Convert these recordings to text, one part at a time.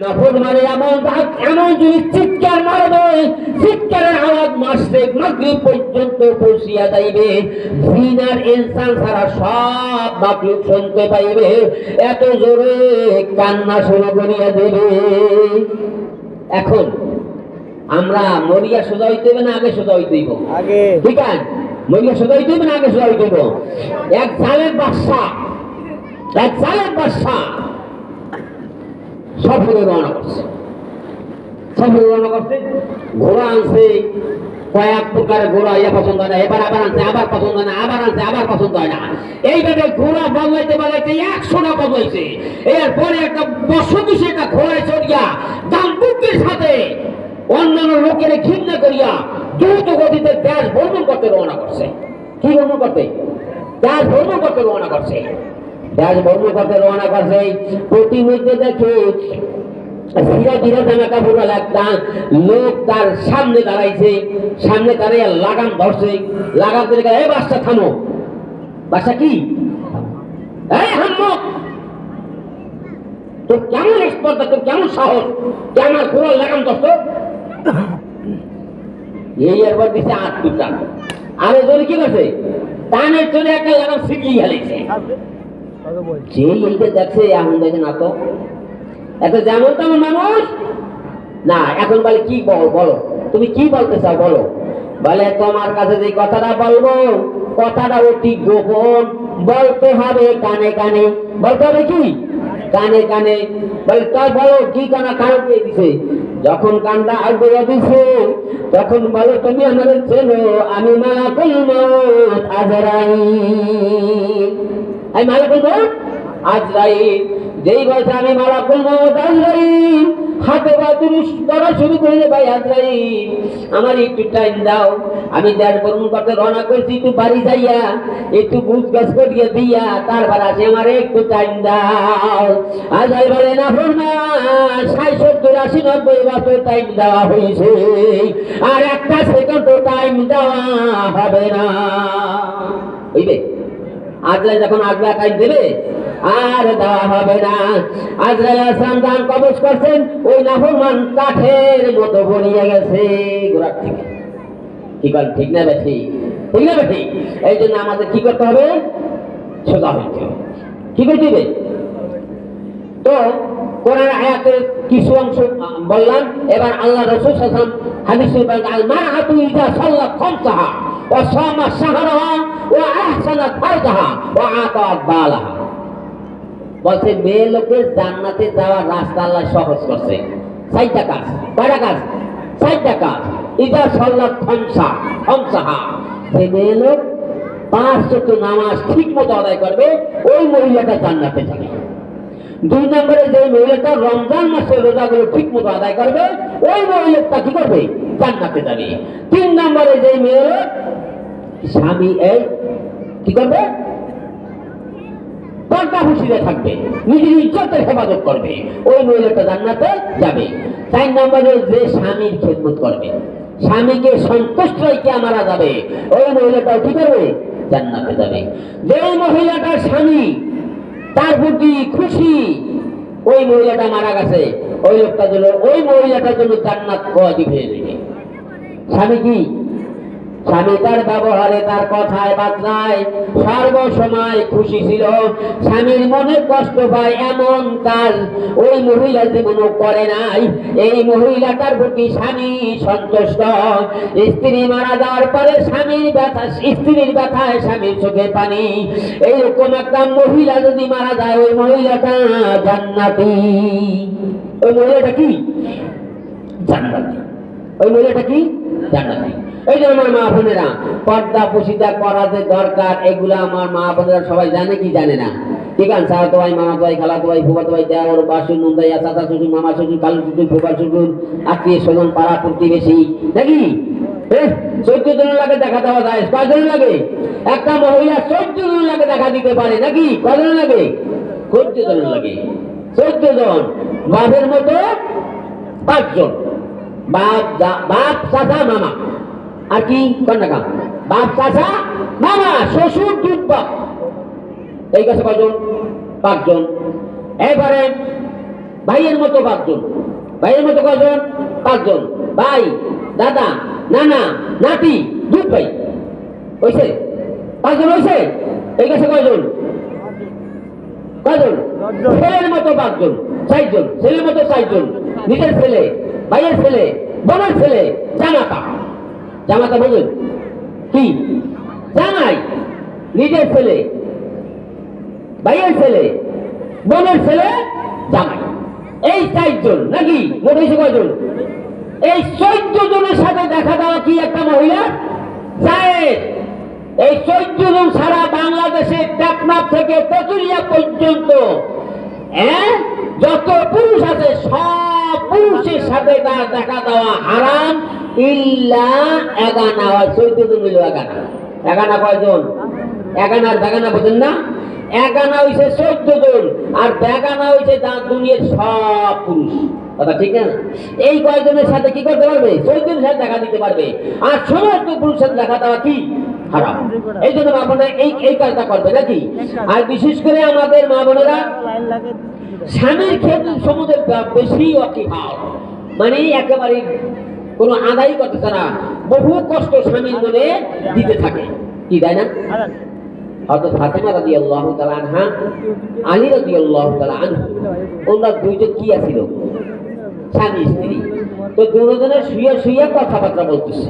নফর মানে এমন এমন যদি চিৎকার মারবে চিৎকারের আওয়াজ মাসে মাগরিব পর্যন্ত পৌঁছিয়া যাইবে। জিনার ইনসান ছাড়া সব মাকলুক শুনতে পাইবে। এত জোরে কান্না শুরু করিয়া দেবে। এখন আমরা মরিয়া সোজা হইতে হবে না আগে সোজা হইতে হইব আগে। ঠিক আছে? মরিয়া সোজা হইতে হবে না আগে সোজা হইতে হইব এক জালের বাদশা এক জালের বাদশা সফরে রওনা করছে। সফরে রওনা করছে, ঘোড়া আনছে, কয়েক প্রকার ঘোড়া ইয়া পছন্দ হয় না, এবার আবার আনছে, আবার পছন্দ হয় না, আবার আনছে, আবার পছন্দ হয় না। এইভাবে ঘোড়া বদলাইতে বদলাইতে একশোটা বদলাইছে। এরপরে একটা বসতি সে একটা ঘোড়ায় চড়িয়া দাম্পুকের সাথে অন্যান্য লোকের ঘৃণা করিয়া দ্রুত গতিতে দেশ ভ্রমণ করতে রওনা করছে। কি ভ্রমণ করতে? দেশ ভ্রমণ করতে রওনা করছে। দেশ ভ্রমণ করতে রওনা করছে দেখে জামা কাপড় একটা লোক তার সামনে দাঁড়াইছে, সামনে দাঁড়িয়ে লাগাম ধরছে। লাগাম ধরে এই বাচ্চা থামো। বাচ্চা কি? তোর কেমন স্পর্ধা, তোর কেমন সাহস? কেমন ঘোড়ার লাগাম ধরছো? এই একবার দিছে আট আরে জোরে কি করছে? টানের চলে একটা লাগাম শিখিয়ে বল যে এইটা দেখে না তো। এত যেমন তেমন মানুষ? না, এখন বলে কি বল, বলো। তুমি কি বলতে চাও, বলো। বলে তোমার কাছে যে কথাটা বলব, কথাটা অতি গোপন। বলতে হবে কানে কানে। বলতে হবে কি? কানে কানে। বলে তাই বলো, কি কানা কান দিয়ে দিছে? যখন কানটা আগে দিছে, তখন বলো, তুমি আমাদের চেনো, আমি মালাকুল মত আজরাইল। আমি মালাকুল মত আজরাইল যেই বলছে আমি মালাকুল মত আজরাইল হাতে বাতুরুস করা শুরু করে ভাই আজরাইল আমার একটু টাইম দাও। আমি দেড় ভ্রমণ করতে রওনা করছি, একটু বাড়ি যাইয়া, একটু গুছ গাছ করিয়ে দিয়া, তারপর আছে আমার একটু টাইম দাও। আজরাইল বলে, না ষাট সত্তর আশি, নব্বই বছর টাইম দেওয়া হয়েছে। আর একটা সেকেন্ড টাইম দেওয়া হবে না। বুঝবে আজরাইল যখন আজরা টাইম দেবে, আর দেওয়া হবে না। আজরাইল আসলাম, দান কবজ করছেন, ওই নাফরমান কাঠের মতো বনিয়ে গেছে গোড়ার থেকে। কি করেন ঠিক না বেঠি? ঠিক না বেঠি? এই জন্য আমাদের কি করতে হবে? সোজা হইতে কি করতে হবে? তো কোরআন আয়াতের কিছু অংশ বললাম, এবার আল্লাহ রসুল হাদিস আল মারআতু ইযা সাল্লাত খামসাহা। ওয়া আহসানাত ফারজাহা ওয়া আতাত বালাহা বলছে, মেয়ে লোকের জান্নাতে যাওয়ার রাস্তা আল্লাহ সহজ করছে। চারটা কাজ কয়টা কাজ চারটা কাজ ইদা সাল্লাত খামসা, খামসাহা। সে মেয়ে লোক পাঁচ চোদ্দ নামাজ ঠিক মতো আদায় করবে, ওই মহিলাটা জান্নাতে যাবে। দুই নম্বরে যে মহিলাটা রমজান মাসের রোজাগুলো ঠিক মতো আদায় করবে, ওই মহিলাটা কি করবে? তিন নম্বরে যে মেয়ে, স্বামী এই, কি করবে? পর্দা থাকবে। নিজের ইজ্জতের হেফাজত করবে। ওই মহিলাটা জান্নাতে যাবে। চার নম্বরে যে স্বামীর খেদমত করবে। স্বামীকে সন্তুষ্ট রেখে মারা যাবে। ওই মহিলাটাও কি করবে? জান্নাতে যাবে। যে মহিলাটার স্বামী, তার প্রতি খুশি, ওই মহিলাটা মারা গেছে। ওই লোকটার জন্য ওই মহিলাটার জন্য জান্নাত কদি হয়ে স্বামী কি স্বামী তার ব্যবহারে তার কথায় বার্তায় সর্বসময় খুশি ছিল। স্বামীর মনে কষ্ট পায় এমন কাজ। ওই মহিলা জীবনও করে নাই। এই মহিলাটার প্রতি স্বামী সন্তুষ্ট। স্ত্রী মারা যাওয়ার পরে স্বামীর ব্যথা, স্ত্রীর ব্যথায় স্বামীর চোখে পানি। এইরকম একটা মহিলা যদি মারা যায়, ওই মহিলাটা জান্নাতি। ওই মহিলাটা কি? জান্নাতি। ওই মহিলাটা কি? জান্নাতি এই যে আমার মা বোনেরা, পর্দা, পুশিদা, করা যে দরকার, এগুলো আমার মা বোনেরা সবাই জানে কি জানে না। ঠিক আছে সারা তো ভাই, মামা তো ভাই, খালা তো ভাই ফুবা তো ভাই দেওয়ার বাসুর নন্দাইয়া চাচা শ্বশুর, মামা শ্বশুর, কালু শ্বশুর ফুবা শ্বশুর, আত্মীয় স্বজন, পাড়া প্রতিবেশী। নাকি চোদ্দ জন লাগে দেখা দেওয়া যায়। কয়জন লাগে? একটা মহিলা চোদ্দ জন লাগে দেখা দিতে পারে। নাকি? কয়জন লাগে? চোদ্দ জন লাগে। চোদ্দ জন বাপের মতো পাঁচজন। বাপ বাপ চাচা মামা। আর কি কন্যা বাপ চাচা মামা শ্বশুর দুধ বাপ এই কাছে কয়জন পাঁচজন। এবারে ভাইয়ের মতো পাঁচজন। ভাইয়ের মতো কজন? পাঁচজন। ভাই দাদা নানা নাতি দুধ ভাই। হয়েছে পাঁচজন হয়েছে এই কাছে কয়জন? কয়জন? ছেলের মতো পাঁচজন চারজন। ছেলের মতো চারজন। নিজের ছেলে। ভাইয়ের ছেলে, বোনের ছেলে, জামাতা। জামাতা বলুন, কি? জামাই, নিজের ছেলে, ভাইয়ের ছেলে, বোনের ছেলে, জামাই। এই চারজন নাকি? মোট হয়েছে কয়জন? এই চোদ্দ জনের সাথে দেখা দেওয়া কি একটা মহিলা? জায়েদ। এই চোদ্দ জন সারা বাংলাদেশে টেকনাফ থেকে তেতুলিয়া পর্যন্ত হ্যাঁ? যত পুরুষ আছে, সব পুরুষের সাথে তার দেখা দেওয়া হারাম, ইল্লা এগানা হয়। চোদ্দ জন এগানা। এগানা কয়জন? এগানার বেগানা বোঝেন না। এগানা হইছে চোদ্দ জন আর বেগানা হইছে তার দুনিয়ার সব পুরুষ। কথা ঠিক না? এই কয়জনের সাথে কি করতে পারবে? চোদ্দের সাথে দেখা দিতে পারবে। আর সমস্ত পুরুষের দেখা দেওয়া কি? হারাম এই জন্য মা বোনেরা এই এই কাজটা করবে নাকি? আর বিশেষ করে আমাদের মা বোনেরা স্বামীর ক্ষেত্রে সমুদ্রের বেশি অকিভাব মানে একেবারে কোনো আদায় করতেছে না বহু কষ্ট স্বামীর মনে দিতে থাকে। কি তাই না? হযরত ফাতেমা রাদিয়াল্লাহু তাআলা আনহা আলী রাদিয়াল্লাহু তাআলা আনহু ওনারা দুইজন কি আছিল? স্বামী স্ত্রী। তো দুজনে শুয়ে শুয়ে কথাবার্তা বলতেছে।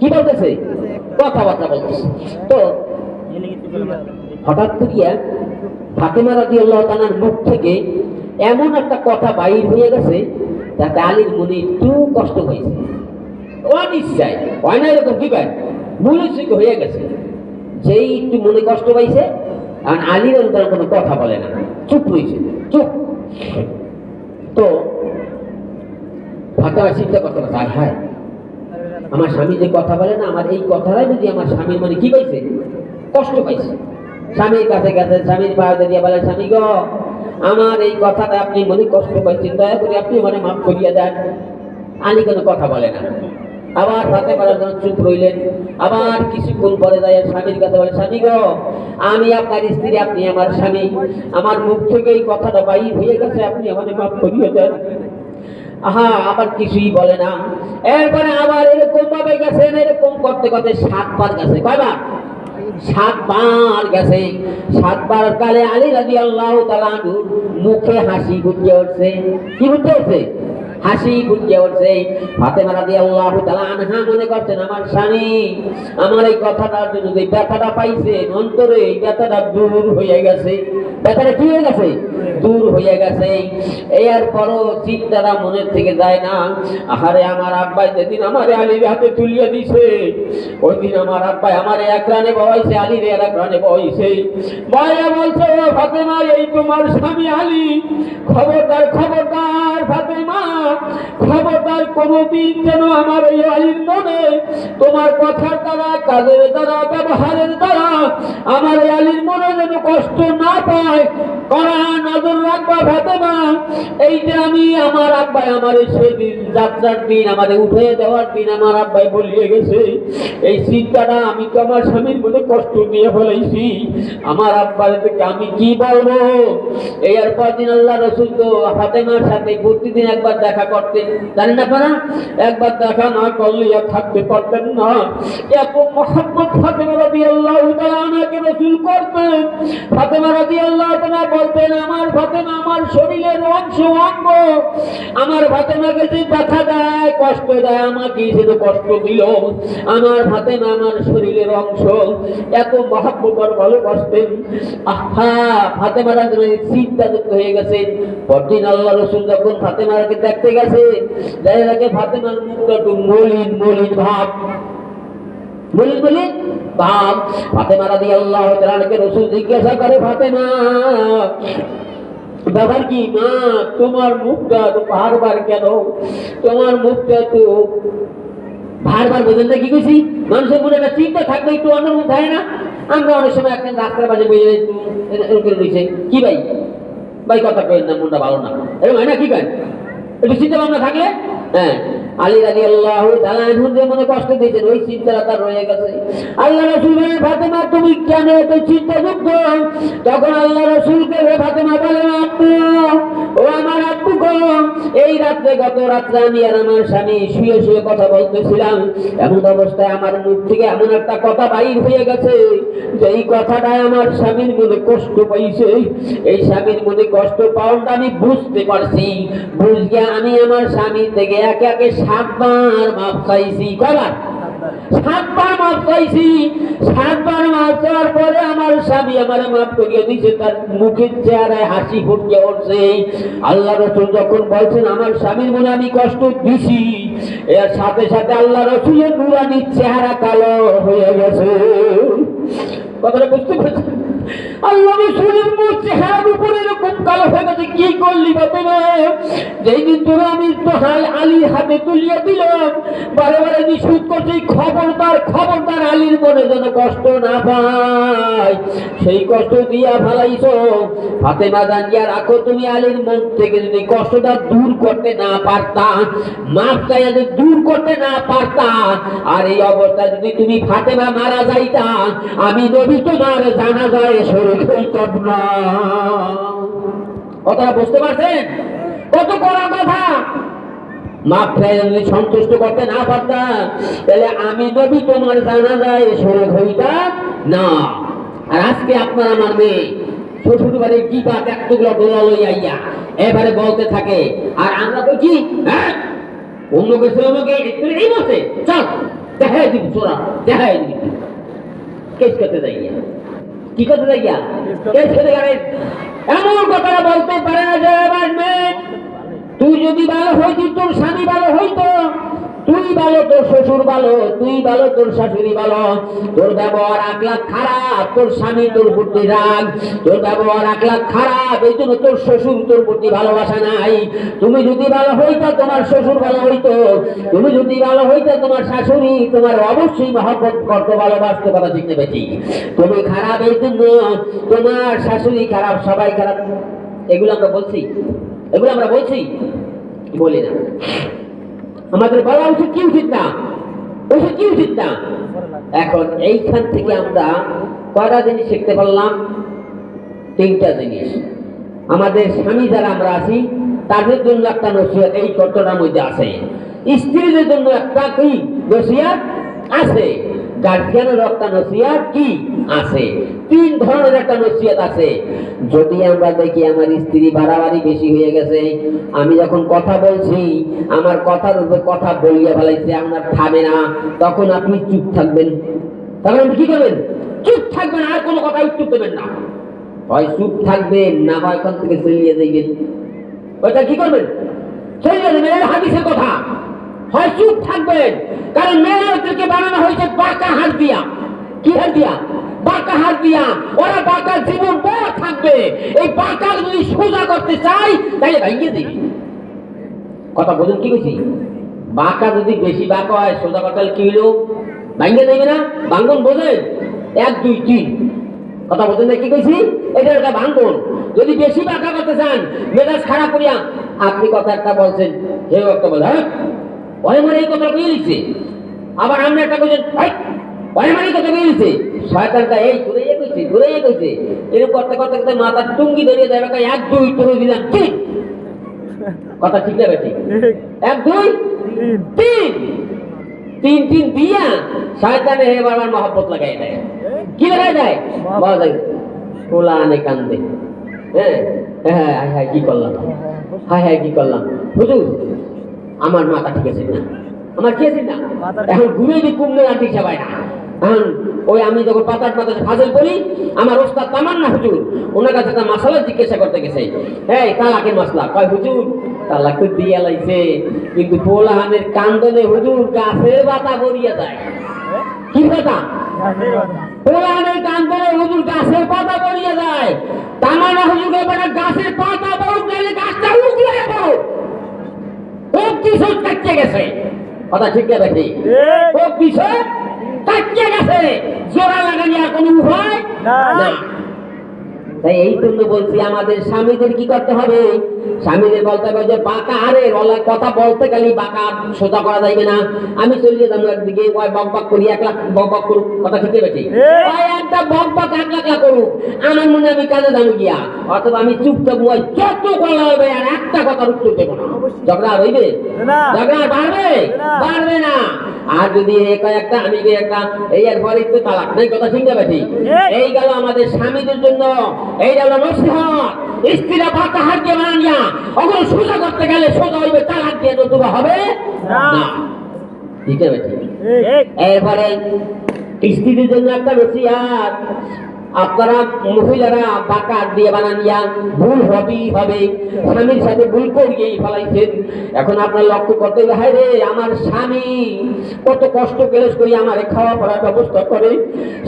কি বলতেছে? কথাবার্তা বলতেছে। তো হঠাৎ করিয়া ফাতেমা রাদিয়াল্লাহু তাআলার মুখ থেকে এমন একটা কথা বাইর হয়ে গেছে তাতে আলীর মনে একটু কষ্ট হয়েছে। অনিশ্চয় হয় না কি পায় মূলসিক হয়ে গেছে। যেই একটু মনে কষ্ট পাইছে আর আলীর তার কোনো কথা বলে না। চুপ রয়েছে, চুপ। তো ফাতেমা চিন্তা করতে পারছে হায়। আমার স্বামী যে কথা বলে না, আমার এই কথাটাই যদি আমার স্বামীর মানে কি পাইছে? কষ্ট পাইছে। স্বামীর কাছে গেছে, স্বামীর পায়ে দিয়ে বলে, স্বামী গো, আমার এই কথাটা আপনি মনে কষ্ট পাইছেন, দয়া করে আপনি মানে মাফ করিয়া দেন। আলী কোনো কথা বলে না। আবার হাতে পাড়ার জন্য চুপ রইলেন। আবার কিছুক্ষণ পরে যায় স্বামীর কাছে বলে, স্বামী গো, আমি আপনার স্ত্রী, আপনি আমার স্বামী। আমার মুখ থেকে এই কথাটা বাইর হয়ে গেছে, আপনি আমাদের মাফ করিয়ে দেন। আহা, আবার কিছুই বলে না। এরপরে আবার এরকম ভাবে গেছেন এরকম করতে করতে সাতবার গেছে। কয়বার? সাতবার গেছে। সাতবার কালে আলী রাজি আল্লাহ মুখে হাসি গুটিয়ে উঠছে। কি ফুটে উঠছে? হাসি ফুটে উঠছে। ফাতেমা আল্লাহ আনহা মনে করছেন, আমার স্বামী, আমার এই কথাটার জন্য যে ব্যথাটা পাইছে, অন্তরে এই ব্যথাটা দূর হয়ে গেছে। ব্যথাটা কি হয়ে গেছে? দূর হয়ে গেছে। এরপরও চিন্তাটা মনের থেকে যায় না। আহারে, আমার আব্বাই যেদিন আমার আলীর হাতে তুলিয়ে দিছে ওই দিন আমার আব্বাই আমার এক রানে বয়সে আলীর এক রানে বয়সে বয়া বলছে, ও ফাতেমা, এই তোমার স্বামী আলী, খবরদার খবরদার ফাতেমা। খবরদার কোনোদিন যেন আমার এই আলীর মনে, তোমার কথার দ্বারা, কাজের দ্বারা, ব্যবহারের দ্বারা আমার এই আলীর মনে যেন কষ্ট না পায়। কড়া নজর রাখবা ফাতেমা এই যে আমি আমার আব্বাই, আমার সেদিন যাত্রার দিন আমাদের উঠে দেওয়ার দিন আমার আব্বাই বলিয়ে গেছে, এই চিন্তাটা আমি তো আমার স্বামীর মধ্যে কষ্ট দিয়ে ফেলাইছি। আমার আব্বার থেকে আমি কি বলব? এই আর দিন আল্লাহ রসুল তো ফাতেমার সাথে প্রতিদিন একবার দেখা করতেন। জানেন আপনারা একবার দেখা না করলে আর থাকতে পারতেন না। এত মহাব্বত ফাতেমা রাদি আল্লাহ তাআলাকে রসুল করতেন। ফাতেমা রাদি আল্লাহ তাআলা বলতেন, আমার ফাতেমা আমার শরীরের অংশ, অঙ্গ। আমার ফাতেমাকে যে ব্যথা দেয়, কষ্ট দেয় আমাকে সেটা কষ্ট দিল। আমার ফাতেমা আমার শরীরের অংশ। এত আর ভালোবাসতেন। আহা, ফাতেমারা চিন্তাযুক্ত হয়ে গেছেন পরদিন আল্লাহ রসুল যখন ফাতেমাকে দেখতে গেছে। দেখা দেখে ফাতেমার মলিন মলিন ভাব। ফাতেমা রাদি আল্লাহ তাআলাকে রসুল জিজ্ঞাসা করে, ফাতেমা, ব্যাপার কি মা? তোমার মুখটা তো বারবার কেন? তোমার মুখটা তো বারবার বোঝেন না কি কইছি? মানুষের মনে একটা চিন্তা থাকবে, একটু অন্য মুখ হয় না? আমরা অনেক সময় একটা রাস্তার মাঝে বই এরকম রয়েছে। কি ভাই? ভাই, কথা কেন না, মনটা ভালো না। এরকম হয় না, কি ভাই একটু চিন্তা ভাবনা থাকলে? হ্যাঁ। আলী রাজি আল্লাহ যে মনে কষ্ট দিয়েছেন ওই চিন্তাটা তার রয়ে গেছে। আল্লাহ রসুল বলে, ফাতেমা তুমি কেন এত চিন্তাযুক্ত? তখন আল্লাহ রসুলকে ফাতেমা বলেন ও আমার গো। এই রাত্রে গত রাত্রে আমি আর আমার স্বামী শুয়ে শুয়ে কথা বলতেছিলাম। এমন অবস্থায় আমার মুখ থেকে এমন একটা কথা বাইর হয়ে গেছে যে এই কথাটায় আমার স্বামীর মনে কষ্ট পাইছে। এই স্বামীর মনে কষ্ট পাওয়াটা আমি বুঝতে পারছি। বুঝিয়া আমি আমার স্বামী থেকে একে একে সাতবার মাপ চাইছি কবার সাতবার মাপ চাইছি, সাতবার মাপ চাওয়ার পরে আমার স্বামী আমার মাফ করিয়ে দিয়েছে, তার মুখের চেহারায় হাসি ফুটকে উঠছে। আল্লাহ রসুল যখন বলছেন, আমার স্বামীর মনে আমি কষ্ট দিছি। এর সাথে সাথে আল্লাহ রসুলের নুরানি চেহারা কালো হয়ে গেছে। কথাটা বুঝতে পারছেন? আল্লাহ উপরে হয়ে কি করলি তোরা? আমি আলীর হাতে দিলাম মনে যেন কষ্ট না কষ্ট জানিয়া রাখো, তুমি মন থেকে যদি কষ্টটা দূর করতে না পারতা মাপটা যদি দূর করতে না পারতা, আর এই অবস্থায় যদি তুমি ফাতেমা মারা যাইতা, আমি নবী তোমার জানা যায় হইতাম বুঝতে পারছেন? কত কড়া কথা যদি সন্তুষ্ট করতে না পারতাম। তাহলে আমি নবী তোমার জানা যায় শরীর হইতাম না। আর আজকে আপনার আমার মেয়ে শ্বশুর বাড়ি কি বা এতগুলো গোলা লই আইয়া এবারে বলতে থাকে। আর আমরা তো কি হ্যাঁ অন্য কিছু আমাকে দেখাই দিবি, চোরা, দেখাই দিবি। কেস করতে যাই গিয়া। কি করতে দেখিয়া এমন কথা বলতে পারে না যে তুই যদি ভালো হইতি, তোর স্বামী ভালো ভালো তোর শ্বশুর ভালো তুই ভালো তোর শাশুড়ি ভালো তোর ব্যবহার আকলা খারাপ, তোর স্বামী তোর প্রতি রাগ। তোর ব্যবহার আকলা খারাপ, এই জন্য তোর শ্বশুর তোর প্রতি ভালোবাসা নাই। তুমি যদি ভালো হইতো, তোমার শ্বশুর ভালো হইতো। তুমি যদি ভালো হইতো, তোমার শাশুড়ি তোমার অবশ্যই মহব্বত করতে, ভালোবাসতে, কথা ঠিক ঠিক তুমি খারাপ এই জন্য তোমার শাশুড়ি খারাপ, সবাই খারাপ। এগুলো আমরা বলছি। এগুলো আমরা বলছি। বলি না। আমাদের বলা উচিত কি উচিত না? উচিত কি উচিত না? এখন এইখান থেকে আমরা কয়টা জিনিস শিখতে পারলাম? তিনটা জিনিস। আমাদের স্বামী যারা আমরা আছি, তাদের জন্য একটা নসিহত এই কর্তটার মধ্যে আছে। স্ত্রীদের জন্য একটা কি নসিহত আছে? গার্জিয়ানের একটা নসিহত কি? আছে। তিন ধরনের একটা নসিহত আছে। যদি আমরা দেখি আমার স্ত্রী বাড়াবাড়ি বেশি হয়ে গেছে, আমি যখন কথা বলছি, আমার কথার উপর কথা বলিয়া ফেলাইছে, আপনার থামে না, তখন আপনি চুপ থাকবেন। তখন কি করবেন? চুপ থাকবেন, আর কোনো কথা উত্তর দেবেন না। হয় চুপ থাকবেন, না হয় এখান থেকে চলিয়ে যাইবেন। ওইটা কি করবেন? চলিয়ে যাবেন এটা হাদিসের কথা। হয় চুপ থাকবেন, কারণ মেয়েদেরকে বানানো হয়েছে বাঁকা হাত দিয়া। কি হাত দিয়া? বাঁকা হাত দিয়া ওরা বাঁকা জীবন বড় থাকবে। এই বাঁকা যদি সোজা করতে চাই তাহলে ভাইয়ে দিবি কথা বলুন কি কইছি? বাঁকা যদি বেশি বাঁকা হয়, সোজা কথা কি হইল? ভাঙ্গে দেবে না? ভাঙ্গন বোঝেন? এক, দুই, তিন। কথা বলছেন না কি কইছি? এটা একটা ভাঙ্গন। যদি বেশি বাঁকা করতে চান, মেজাজ খারাপ করিয়া আপনি কথা একটা বলছেন, হেও একটা বলে হ্যাঁ? মানে এই কথা কইয়ে দিচ্ছে আবার আমরা একটা কইছেন "হাই, ওই মানে এই কথা শয়তানটা এই ঘুরে কইছে ঘুরে কইছে। এরকম করতে করতে করতে মাথার টুঙ্গি ধরিয়ে দেবে কয়, এক দুই দিলাম ঠিক কথা ঠিক না ঠিক এক দুই তিন। তিন। তিন দিয়া শয়তানে বারবার মহব্বত লাগাই দেয়। কি লাগাই দেয়? দেয় আনে কান্দে। হ্যাঁ? হ্যাঁ হায় হায় কি করলাম? হায় হায় কি করলাম? হুজুর আমার মাথা ঠিক আছে না আমার কি আছে না এখন ঘুরে দি কুমড়ে আনতে ইচ্ছা পায় না। ওই আমি যখন পাতার পাতা ফাজল করি আমার ওস্তাদ তামান না হুজুর ওনার কাছে একটা মাসালা জিজ্ঞাসা করতে গেছে। হ্যাঁ তালাকের মাসলা। কয় হুজুর তালাক তো দিয়ে লাইছে। কিন্তু পোলাহানের কান্দনে হুজুর গাছের পাতা ভরিয়া যায়। কি কথা পোলাহানের কান্দনে হুজুর গাছের পাতা ভরিয়া যায়। তামানা হুজুর এবারে গাছের পাতা বড় গেলে গাছটা উগলে যাব খুব কিছু কাটতে গেছে। কথা ঠিক দেখি খুব কিছু কাটতে গেছে জোড়া লাগানি আর কোনো উপায় না। তাই এই জন্য বলছি আমাদের স্বামীদের কি করতে হবে? স্বামীদের বলতে হবে যে বাঁকা আরে রলার কথা বলতে গেলে বাঁকা সোজা করা যাইবে না। আমি চলে যেতাম একদিকে ওই বক বক করি এক লাখ বক বক করুক কথা ঠিক ওই একটা বক বক এক লাখ লাখ করুক আমার মনে আমি কাজে যাব গিয়া। অথবা আমি ওই যত গলা হবে আর একটা কথা উত্তর দেবো না। ঝগড়া হইবে? ঝগড়া বাড়বে। বাড়বে না। আর যদি এই কয়েকটা আমি একটা এই আর পরে তো তালাক নাই কথা পাচ্ছি এই। এই গেল আমাদের স্বামীদের জন্য। এই গেল নসিহত স্ত্রীরা বাতা হাত দিয়ে বানিয়া ওগুলো সোজা করতে গেলে সোজা হইবে তালাক দিয়ে নতুবা হবে না। না। ঠিক আছে? এরপরে স্ত্রীদের জন্য একটা নসিহাত। আপনারা মহিলারা বাঁকা দিয়ে বানানিয়া ভুল হবেই হবে। স্বামীর সাথে ভুল করিয়েই ফেলাইছেন। এখন আপনার লক্ষ্য করতে হায় রে, আমার স্বামী কত কষ্ট কেলেস করি আমার খাওয়া পড়ার ব্যবস্থা করে।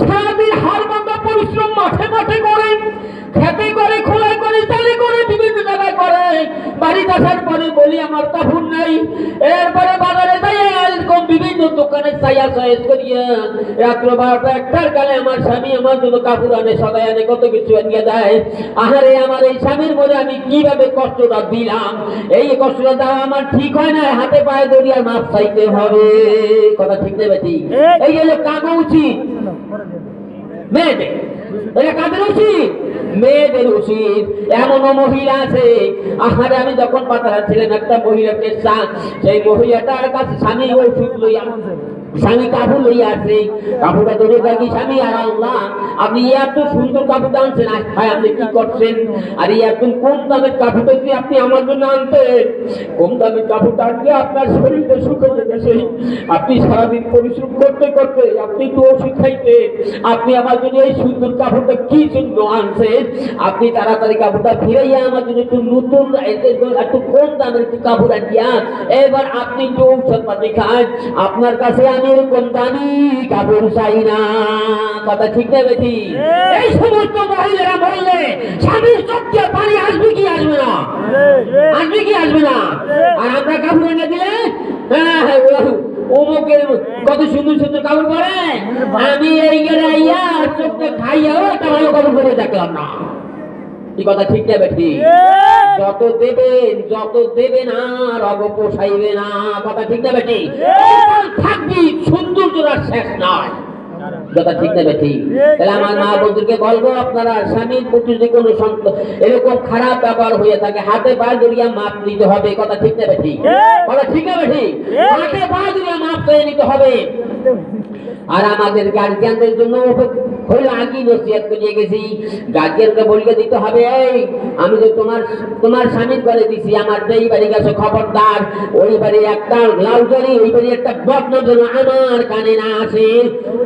সারাদিন হার বান্ধা পরিশ্রম মাঠে মাঠে করে, খেতে করে, খোলাই করে, চালে করে, বিভিন্ন জায়গায় করে। বাড়িতে আসার পরে বলি, আমার কাপড় নাই। এরপরে বাজারে যাই এরকম বিভিন্ন দোকানে চাইয়া চয়েস করিয়া, রাত্র বারোটা একটার কালে আমার স্বামী আমার জন্য কাপড় আনে সদাই আনে কত কিছু আনিয়ে দেয়। আহারে আমার এই স্বামীর মনে আমি কীভাবে কষ্টটা দিলাম? এই কষ্টটা দেওয়া আমার ঠিক হয় না হাতে পায়ে দড়িয়ার মাপ চাইতে হবে। কথা ঠিক নেবে ঠিক এই হলো কাগো উচিত। মেয়েদের। এটা কাদের উচিত? মেয়েদের উচিত। এমনও মহিলা আছে। আহারে আমি যখন পাতারা ছিলেন একটা মহিলাকে চা- সেই মহিলাটার কাছে স্বামী ওষুধ লইয়া স্বামী কাপড় লইয়া আছে কাপড়টা ধরে থাকি স্বামী? আর আল্লাহ, আপনি এত সুন্দর কাপড় আনছেন। ভাই, আপনি কি করছেন? আর এত কম দামের কাপড়টা যদি আপনি আমার জন্য আনতেন কম দামের কাপড়টা আনলে আপনার শরীরটা শুকিয়ে গেছে। আপনি সারাদিন পরিশ্রম করতে করতে আপনি তো ওষুধ খাইতে, আপনি আমার জন্য এই সুন্দর কাপড়টা কি জন্য আনছেন? আপনি তাড়াতাড়ি কাপড়টা ফিরাইয়া আমার জন্য একটু নতুন একটু কম দামের একটু কাপড় আনিয়া, এবার আপনি একটু ঔষধ পাতি খান। আপনার কাছে আমি এরকম দামি কাপড় চাই না। কথা ঠিক না বেটি এই সমস্ত মহিলারা বললে স্বামীর চোখে পানি আসবে কি আসবে না? আসবে কি আসবে না? আর আমরা কাপড় এনে দিলে হ্যাঁ, হ্যাঁ, অমুকের কত সুন্দর সুন্দর কাপড় পরে আমি এই গেলে আইয়া চোখটা খাইয়া ও একটা ভালো কাপড় পরে দেখলাম না। এই কথা ঠিক না যত দেবেন যত দেবেন আর না। কথা ঠিক না থাকবি শেষ নয় কথা ঠিক না বেটি তাহলে আমার মা বন্ধুকে বলব আপনারা স্বামীর প্রতি যদি কোনো এরকম খারাপ ব্যবহার হয়ে থাকে হাতে পা জড়িয়া মাপ নিতে হবে কথা ঠিক না বেটি কথা ঠিক না বেটি হাতে পা জড়িয়া মাপ নিতে হবে। আর আমাদের গার্জিয়ানদের জন্য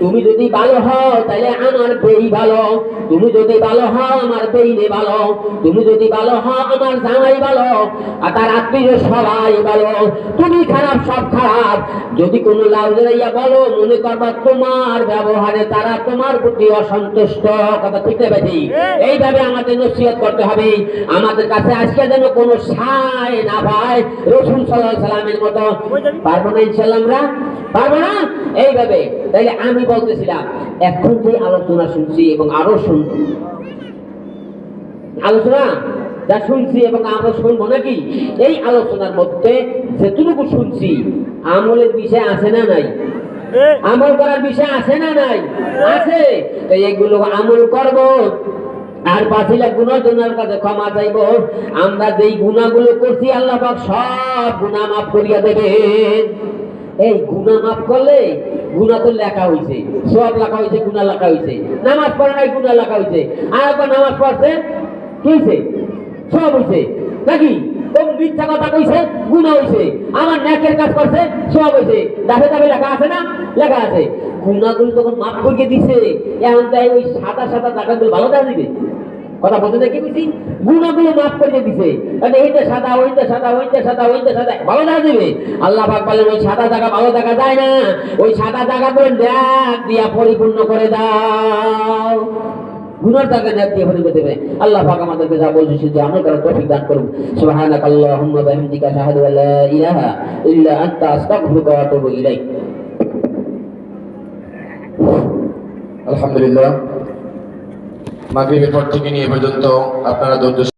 তুমি যদি ভালো হও, তাহলে আমার বেই ভালো। তুমি যদি ভালো হও, আমার বেইনে ভালো। তুমি যদি ভালো হও, আমার জামাই ভালো। আর তার আত্মীয় সবাই ভালো। তুমি খারাপ, সব খারাপ। যদি কোনো জড়াইয়া বলো, মনে করবা তোমার ব্যবহারে তারা তোমার প্রতি অসন্তুষ্ট কথা ঠিক না বেশি এইভাবে আমাদের নসিহত করতে হবে। আমাদের কাছে আজকে যেন কোনো সায় না পায় রসুন সাল্লাহ সাল্লামের মতো। পারব না ইনশাল্লাহ আমরা? পারব না? এইভাবে। তাইলে আমি বলতেছিলাম এখন যে আলোচনা শুনছি এবং আরও শুনব আলোচনা যা শুনছি এবং আমরা শুনব নাকি? এই আলোচনার মধ্যে যেটুকু শুনছি আমলের বিষয় আছে না নাই? আমল করার বিষয় আছে না নাই? আছে। তো এগুলো আমল করব। আর পাঁচিলা গুণজনের কাছে ক্ষমা চাইব। আমরা যেই গুণাগুলো করছি, আল্লাহ পাক সব গুণা মাফ করিয়া দেবেন। এই গুণা মাফ করলে গুণা তো লেখা হইছে, সব লেখা হইছে, গুণা লেখা হইছে। নামাজ পড়া নাই, গুণা লেখা হইছে। আর একবার নামাজ পড়ছে, কি হইছে? সব হইছে। নাকি? মিথ্যা কথা কইছে, গুণা হইছে। আমার ন্যাকের কাজ করছে, সব হইছে। দাবে দাবে লেখা আছে না? লেখা আছে। গুণাগুলো তখন মাফ করিয়ে দিছে। এখন তাই ওই সাদা সাদা টাকাগুলো ভালো দেখা দিবে। কথা বলতে দেখি বুঝি গুণাগুলো মাফ করে দিছে। মানে এইটা সাদা ওইটা সাদা ওইটা সাদা ওইটা সাদা, ভালো দেখা দিবে। আল্লাহ পাক বলেন, ওই সাদা জায়গা ভালো দেখা যায় না। ওই সাদা জায়গা করে দেখ দিয়া পরিপূর্ণ করে দাও। গুনার টাকা নেক দিয়ে ভরে দেবে আল্লাহ পাক আমাদেরকে যা বলছে সেটা আমরা করার তৌফিক দান করুন। সুবহানাক আল্লাহুম্মা বিহামদিকা শাহাদু আল্লা ইলাহা ইল্লা আনতা আস্তাগফিরুকা ওয়া আতুবু ইলাইক। আলহামদুলিল্লাহ। মাগরিবের পর থেকে নিয়ে পর্যন্ত আপনারা ধৈর্য